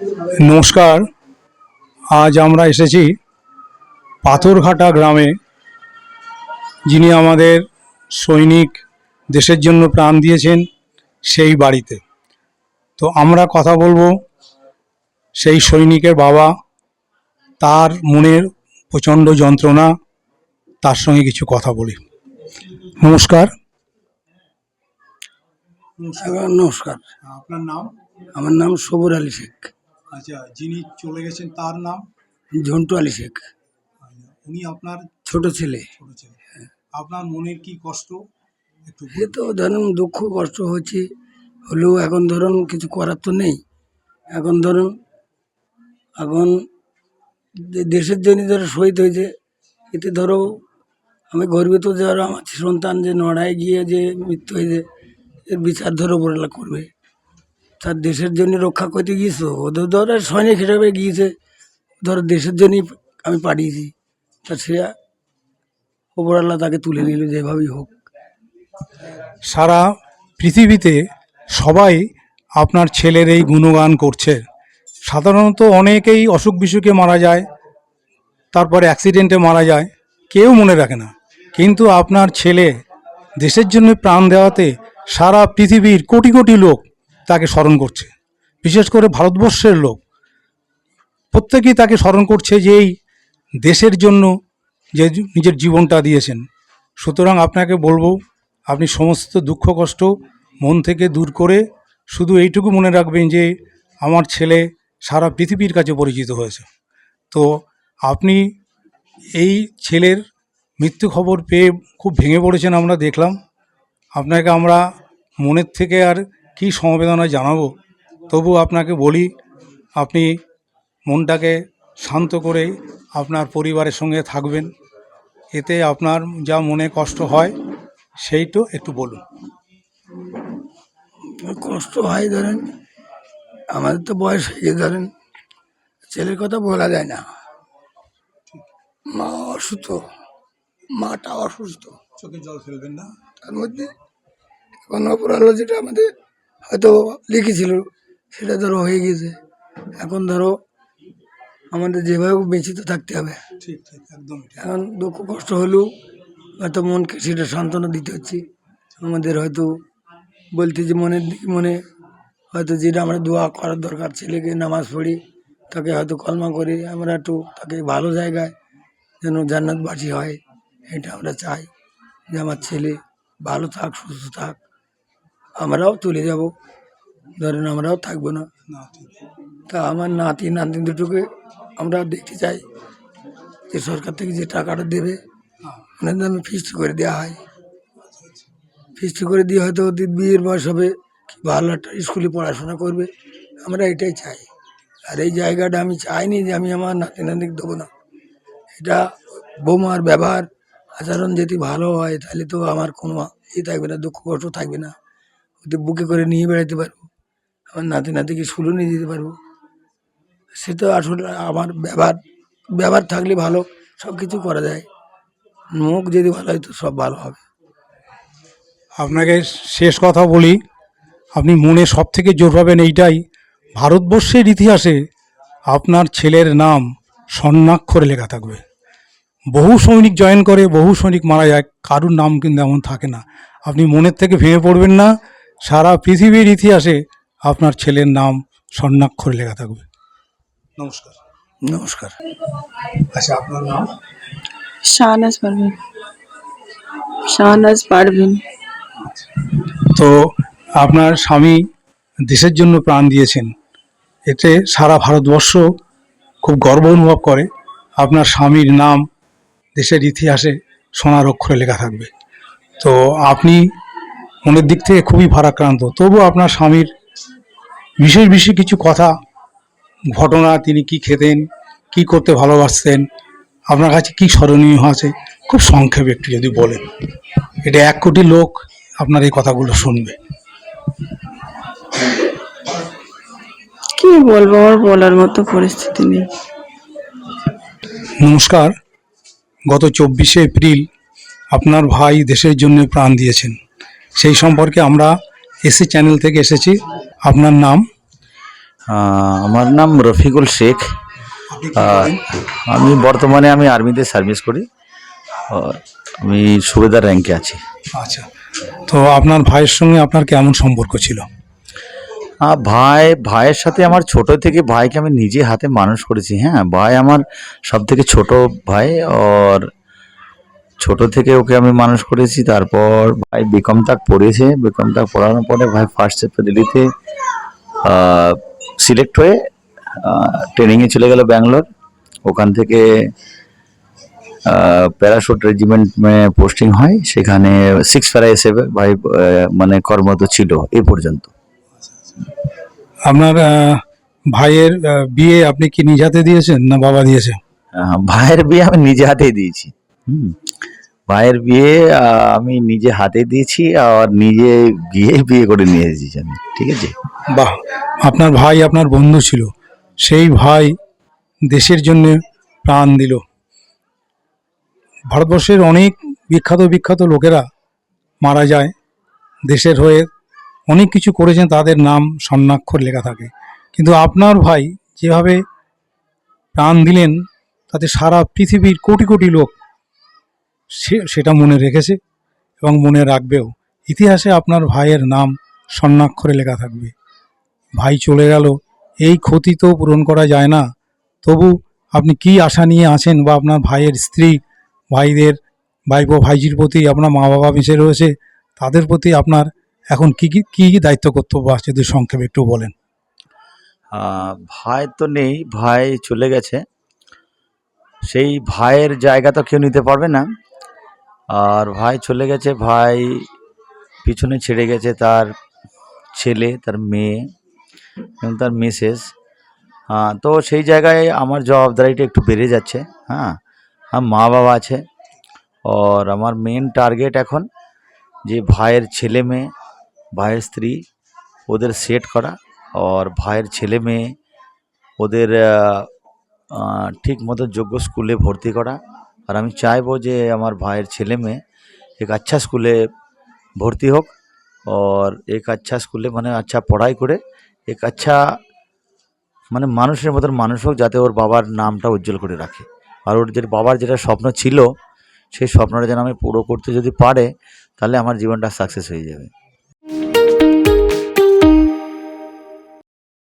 নমস্কার আজ আমরা এসেছি পাথরঘাটা গ্রামে যিনি আমাদের সৈনিক দেশের জন্য প্রাণ দিয়েছেন সেই বাড়িতে। তো আমরা কথা বলব সেই সৈনিকের বাবা তার মনের প্রচণ্ড যন্ত্রণা তার সঙ্গে কিছু কথা বলি। নমস্কার। নমস্কার আপনার নাম? আমার নাম সবুর আলী শেখ। আচ্ছা যিনি চলে গেছেন তার নাম? ঝন্টু আলী শেখ। উনি আপনার ছোট ছেলে। ছোট ছেলে। আপনার মনের কি কষ্ট? একটু এ তো ধরুন দুঃখ কষ্ট হচ্ছে। হলেও এখন ধরুন কিছু করার তো নেই। এখন ধরুন এখন দেশের জন্য ধরো শহীদ হয়েছে। এতে ধরো আমি গর্বিত যারা আমার সন্তান যে নড়ায় গিয়ে যে মৃত্যু হয়েছে এর বিচার ধরো ওপরওয়ালা করবে। তার দেশের জন্য রক্ষা করতে গিয়েছো? ওদের ধরো সৈনিক হিসাবে গিয়েছে। ধরো দেশের জন্যই আমি পাঠিয়েছি। তা সে ওপরওয়ালা তাকে তুলে নিল যেভাবেই হোক। সারা পৃথিবীতে সবাই আপনার ছেলের এই গুণগান করছে। সাধারণত অনেকেই অসুখ বিসুখে মারা যায়, তারপরে অ্যাক্সিডেন্টে মারা যায়, কেউ মনে রাখে না। কিন্তু আপনার ছেলে দেশের জন্য প্রাণ দেওয়াতে সারা পৃথিবীর কোটি কোটি লোক তাকে স্মরণ করছে। বিশেষ করে ভারতবর্ষের লোক। প্রত্যেকেই তাকে স্মরণ করছে যে এই দেশের জন্য যে নিজের জীবনটা দিয়েছেন। সুতরাং আপনাকে বলব, আপনি সমস্ত দুঃখ, কষ্ট মন থেকে দূর করে শুধু এইটুকু মনে রাখবেন যে আমার ছেলে সারা পৃথিবীর কাছে পরিচিত হয়েছে। তো আপনি এই ছেলের মৃত্যু খবর পেয়ে খুব ভেঙে পড়েছেন আমরা দেখলাম। আপনাকে আমরা মনের থেকে আর কি সমবেদনা জানাব? তবু আপনাকে বলি আপনি মনটাকে শান্ত করে আপনার পরিবারের সঙ্গে থাকবেন। এতে আপনার যা মনে কষ্ট হয় সেইটা একটু বলুন। কষ্ট হয় ধরেন আমাদের তো বয়স হয়ে গিয়ে ধরেন ছেলের কথা বলা যায় না। মা অসুস্থ মাটা অসুস্থ। চোখে জল ফেলবেন না? তার মধ্যে এখন যেটা আমাদের হয়তো লিখেছিল সেটা ধরো হয়ে গেছে এখন ধরো আমাদের যেভাবে বেঁচে তো থাকতে হবে। ঠিক ঠিক একদম এখন দুঃখ কষ্ট হলেও হয়তো মনকে সেটা সান্ত্বনা দিতে হচ্ছে। আমাদের হয়তো বলতে যে মনের দিকে মনে হয়তো যেটা আমরা দোয়া করার দরকার ছেলেকে নামাজ পড়ি তাকে হয়তো কলমা করি আমরা একটু তাকে ভালো জায়গায় যেন জান্নাতবাসী হয় এটা আমরা চাই। যে আমার ছেলে ভালো থাক সুস্থ থাক। আমরাও চলে যাব। ধরেন আমরাও থাকব না। তা আমার নাতি নাতি দুটোকে আমরা দেখতে চাই যে সরকার থেকে যে টাকাটা দেবে ওনার নামে ফিস্ট করে দেওয়া হয়। ফিস্ট করে দিয়ে হয়তো ওদের বিয়ের বয়স হবে কি ভালো একটা স্কুলে পড়াশোনা করবে। আমরা এটাই চাই। আর এই জায়গাটা আমি চাইনি যে আমি আমার নাতি নাতিকে দেবো না। এটা বৌমার ব্যবহার আচরণ যদি ভালো হয় তাহলে তো আমার কোনো ই থাকবে না দুঃখ কষ্ট থাকবে না। বুকে করে নিয়ে বেড়াতে পারব। আমার নাতি নাতিকে স্কুলও নিয়ে যেতে পারব। সে তো আসলে আমার ব্যবহার ব্যবহার থাকলে ভালো সব কিছু করা যায়। মুখ যদি ভালো হয় তো সব ভালো হবে। আপনাকে শেষ কথা বলি, আপনি মনে সব থেকে জোর পাবেন এইটাই, ভারতবর্ষের ইতিহাসে আপনার ছেলের নাম স্বর্ণাক্ষরে লেখা থাকবে। বহু সৈনিক জয়েন করে, বহু সৈনিক মারা যায়, কারুর নাম কিন্তু এমন থাকে না। আপনি মনের থেকে ভেঙে পড়বেন না সারা পৃথিবীর ইতিহাসে আপনার ছেলের নাম স্বর্ণাক্ষরে লেখা থাকবে। নমস্কার। নমস্কার। আচ্ছা আপনার নাম? শাহনাজ পারভিন। শাহনাজ পারভিন। তো আপনার স্বামী দেশের জন্য প্রাণ দিয়েছেন। এতে সারা ভারতবর্ষ খুব গর্ব অনুভব করে। আপনার স্বামীর নাম দেশের ইতিহাসে সোনার অক্ষরে লেখা থাকবে। তো আপনি মনের দিক থেকে খুবই ভারাক্রান্ত। তবু আপনার স্বামীর বিশেষ বিশেষ কিছু কথা ঘটনা তিনি কি খেতেন কি করতে ভালোবাসতেন আপনার কাছে কি স্মরণীয় আছে খুব সংক্ষেপে একটু যদি বলেন। এটা এক কোটি লোক আপনার এই কথাগুলো শুনবে। কি বলব আমার বলার মতো পরিস্থিতি নেই। নমস্কার। গত চব্বিশে এপ্রিল আপনার ভাই দেশের জন্য প্রাণ দিয়েছেন। সেই সম্পর্কে আমরা এসি চ্যানেল থেকে এসেছি। আপনার নাম? আমার নাম রফিকুল শেখ। আমি বর্তমানে আমি আর্মিতে সার্ভিস করি। আর আমি সুবেদার র্যাঙ্কে আছি। আচ্ছা। তো আপনার ভাইয়ের সঙ্গে আপনার কেমন সম্পর্ক ছিল? ভাই ভাইয়ের সাথে আমার ছোট থেকে ভাইকে আমি নিজে হাতে মানুষ করেছি। হ্যাঁ ভাই আমার সব থেকে ছোট ভাই। আর ছোট থেকে ওকে আমি মানুষ করেছি তারপর ভাই বিকম তাক পড়েছে। বিকম তাক পড়ানোর পরে ভাই ফার্স্ট দিল্লিতে সিলেক্ট হয়ে ট্রেনিংয়ে চলে গেল ব্যাঙ্গালোর ওখান থেকে প্যারাশুট রেজিমেন্ট পোস্টিং হয়। সেখানে সিক্স প্যারা হিসেবে ভাই মানে কর্মরত ছিল এ পর্যন্ত। আপনার ভাইয়ের বিয়ে আপনি কি নিজ হাতে দিয়েছেন না বাবা দিয়েছে? ভাইয়ের বিয়ে আমি নিজে হাতেই দিয়েছি। হুম। ভাইয়ের বিয়ে আমি নিজে হাতে দিয়েছি আর নিজে গিয়ে বিয়ে করে নিয়ে এসেছি আমি ঠিক আছে? বাহ আপনার ভাই আপনার বন্ধু ছিল সেই ভাই দেশের জন্য প্রাণ দিল। ভারতবর্ষের অনেক বিখ্যাত বিখ্যাত লোকেরা মারা যায় দেশের হয়ে অনেক কিছু করেছেন তাদের নাম স্বর্ণাক্ষর লেখা থাকে। কিন্তু আপনার ভাই যেভাবে প্রাণ দিলেন তাতে সারা পৃথিবীর কোটি কোটি লোক সে, সেটা মনে রেখেছে এবং মনে রাখবেও। ইতিহাসে আপনার ভাইয়ের নাম স্বর্ণাক্ষরে লেখা থাকবে। ভাই চলে গেল, এই ক্ষতি তো পূরণ করা যায় না। তবু আপনি কি আশা নিয়ে আছেন বা আপনার ভাইয়ের স্ত্রী, ভাইদের, ভাইপো, ভাইজির প্রতি আপনার মা বাবা মিশে রয়েছে, তাদের প্রতি আপনার এখন কি কি কি কি দায়িত্ব কর্তব্য আছে? যদি সংক্ষেপে একটু বলেন। ভাই তো নেই, ভাই চলে গেছে। সেই ভাইয়ের জায়গা তো কেউ নিতে পারবে না। আর ভাই চলে গেছে, ভাই পিছনে ছেড়ে গেছে তার ছেলে, তার মেয়ে এবং তার মিসেস। হ্যাঁ তো সেই জায়গায় আমার জবাবদারিটা একটু বেড়ে যাচ্ছে হ্যাঁ। আমার মা বাবা আছে আর আমার মেন টার্গেট এখন যে ভাইয়ের ছেলে মেয়ে, ভাইয়ের স্ত্রী ওদের সেট করা আর ভাইয়ের ছেলে মেয়ে ওদের ঠিক মতো যোগ্য স্কুলে ভর্তি করা। আর আমি চাইব যে আমার ভাইয়ের ছেলে মেয়ে এক আচ্ছা স্কুলে ভর্তি হোক আর এক আচ্ছা স্কুলে মানে আচ্ছা পড়াই করে, এক আচ্ছা মানে মানুষের মতন মানুষ হোক যাতে ওর বাবার নামটা উজ্জ্বল করে রাখে। আর ওর যে বাবার যেটা স্বপ্ন ছিল, সেই স্বপ্নটা যেন আমি পুরো করতে যদি পারে, তাহলে আমার জীবনটা সাকসেস হয়ে যাবে।